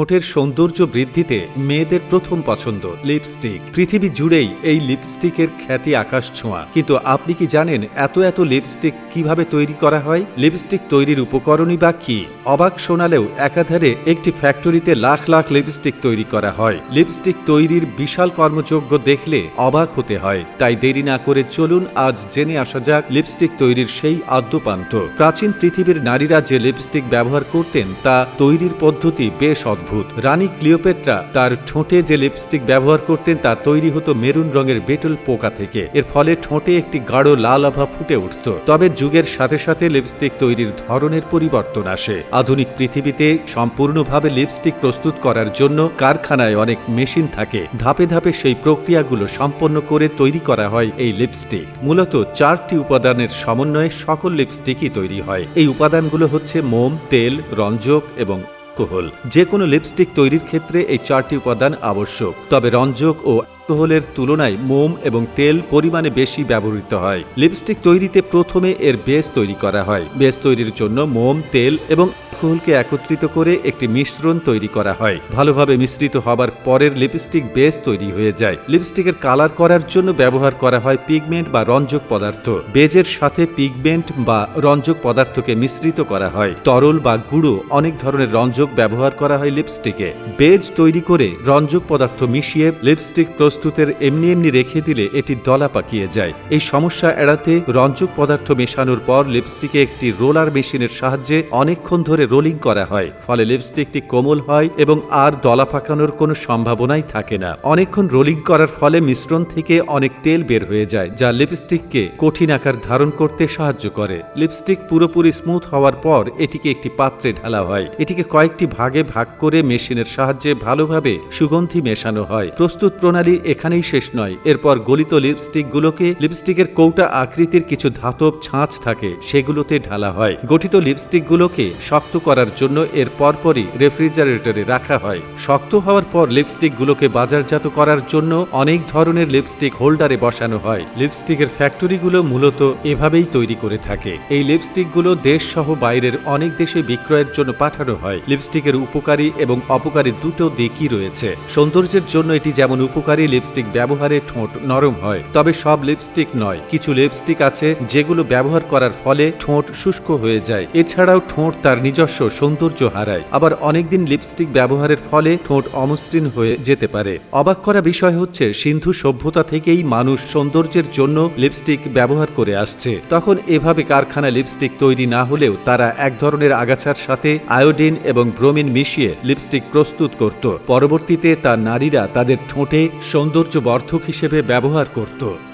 ঠোঁটের সৌন্দর্য বৃদ্ধিতে মেয়েদের প্রথম পছন্দ লিপস্টিক পৃথিবী জুড়েই এই লিপস্টিকের খ্যাতি আকাশ ছোঁয়া। কিন্তু আপনি কি জানেন এত এত লিপস্টিক কীভাবে তৈরি করা হয়? লিপস্টিক তৈরির উপকরণই বা কি? অবাক শোনালেও একাধারে একটি ফ্যাক্টরিতে লাখ লাখ লিপস্টিক তৈরি করা হয়। লিপস্টিক তৈরির বিশাল কর্মযোগ্য দেখলে অবাক হতে হয়। তাই দেরি না করে চলুন আজ জেনে আসা যাক লিপস্টিক তৈরির সেই আদ্যপান্ত। প্রাচীন পৃথিবীর নারীরা যে লিপস্টিক ব্যবহার করতেন তা তৈরির পদ্ধতি বেশ অদ্ভুত। রানী ক্লিওপেট্রা তার ঠোঁটে যে লিপস্টিক ব্যবহার করতেন তা তৈরি হতো মেরুন রঙের বেটল পোকা থেকে। এর ফলে ঠোঁটে একটি গাঢ় লাল আভা ফুটে উঠত। তবে যুগের সাথে সাথে লিপস্টিক তৈরির ধরনের পরিবর্তন আসে। আধুনিক পৃথিবীতে সম্পূর্ণভাবে লিপস্টিক প্রস্তুত করার জন্য কারখানায় অনেক মেশিন থাকে। ধাপে ধাপে সেই প্রক্রিয়াগুলো সম্পন্ন করে তৈরি করা হয় এই লিপস্টিক। মূলত চারটি উপাদানের সমন্বয়ে সকল লিপস্টিকই তৈরি হয়। এই উপাদানগুলো হচ্ছে মোম, তেল, রঞ্জক এবং অ্যালকোহল। যে কোনো লিপস্টিক তৈরির ক্ষেত্রে এই চারটি উপাদান আবশ্যক। তবে রঞ্জক ও অ্যালকোহলের তুলনায় মোম এবং তেল পরিমাণে বেশি ব্যবহৃত হয়। লিপস্টিক তৈরিতে প্রথমে এর বেস তৈরি করা হয়। বেস তৈরির জন্য মোম, তেল এবং অ্যালকোহলকে একত্রিত করে একটি মিশ্রণ তৈরি করা হয়। ভালোভাবে মিশ্রিত হবার পরের লিপস্টিক বেস তৈরি হয়ে যায়। লিপস্টিকের কালার করার জন্য ব্যবহার করা হয় পিগমেন্ট বা রঞ্জক পদার্থ। বেজের সাথে পিগমেন্ট বা রঞ্জক পদার্থকে মিশ্রিত করা হয়। তরল বা গুঁড়ো অনেক ধরনের রঞ্জক ব্যবহার করা হয় লিপস্টিকে। বেজ তৈরি করে রঞ্জক পদার্থ মিশিয়ে লিপস্টিক প্রস্তুতের এমনি এমনি রেখে দিলে এটি দলা পাকিয়ে যায়। এই সমস্যা এড়াতে রঞ্জক পদার্থ মেশানোর পর লিপস্টিকে একটি রোলার মেশিনের সাহায্যে অনেকক্ষণ ধরে রোলিং করা হয়, ফলে লিপস্টিকটি কোমল হয় এবং আর দলা পাকানোর কোনো সম্ভাবনাই থাকে না। অনেকক্ষণ রোলিং করার ফলে মিশ্রণ থেকে অনেক তেল বের হয়ে যায়, যা লিপস্টিককে কঠিন আকার ধারণ করতে সাহায্য করে। লিপস্টিক পুরোপুরি স্মুথ হওয়ার পর এটিকে একটি পাত্রে ঢালা হয়। এটিকে কয়েকটি ভাগে ভাগ করে মেশিনের সাহায্যে ভালোভাবে সুগন্ধি মেশানো হয়। প্রস্তুত প্রণালী এখানেই শেষ নয়। এরপর গলিত লিপস্টিকগুলোকে লিপস্টিকের কৌটা আকৃতির কিছু ধাতব ছাঁচ থাকে, সেগুলোতে ঢালা হয়। গঠিত লিপস্টিকগুলোকে শক্ত করার জন্য এর পরপরই রেফ্রিজারেটরে রাখা হয়। শক্ত হওয়ার পর লিপস্টিকগুলোকে বাজারজাত করার জন্য অনেক ধরনের লিপস্টিক হোল্ডারে বসানো হয়। লিপস্টিকের ফ্যাক্টরিগুলো মূলত এভাবেই তৈরি করে থাকে। এই লিপস্টিকগুলো দেশ সহ বাইরের অনেক দেশে বিক্রয়ের জন্য পাঠানো হয়। লিপস্টিকের উপকারী এবং অপকারী দুটো দিকই রয়েছে। সৌন্দর্যের জন্য এটি যেমন উপকারী, লিপস্টিক ব্যবহারে ঠোঁট নরম হয়, তবে সব লিপস্টিক নয়। কিছু লিপস্টিক আছে যেগুলো ব্যবহার করার ফলে ঠোঁট শুষ্ক হয়ে যায়। এছাড়াও ঠোঁট তার নিজস্ব সৌন্দর্য হারায়। আবার অনেকদিন লিপস্টিক ব্যবহারের ফলে ঠোঁট অমসৃণ হয়ে যেতে পারে। অবাক করা বিষয় হচ্ছে, সিন্ধু সভ্যতা থেকেই মানুষ সৌন্দর্যের জন্য লিপস্টিক ব্যবহার করে আসছে। তখন এভাবে কারখানা লিপস্টিক তৈরি না হলেও তারা এক ধরনের আগাছার সাথে আয়োডিন এবং ব্রোমিন মিশিয়ে লিপস্টিক প্রস্তুত করত। পরবর্তীতে তা নারীরা তাদের ঠোঁটে সৌন্দর্য বর্ধক হিসেবে ব্যবহার করত।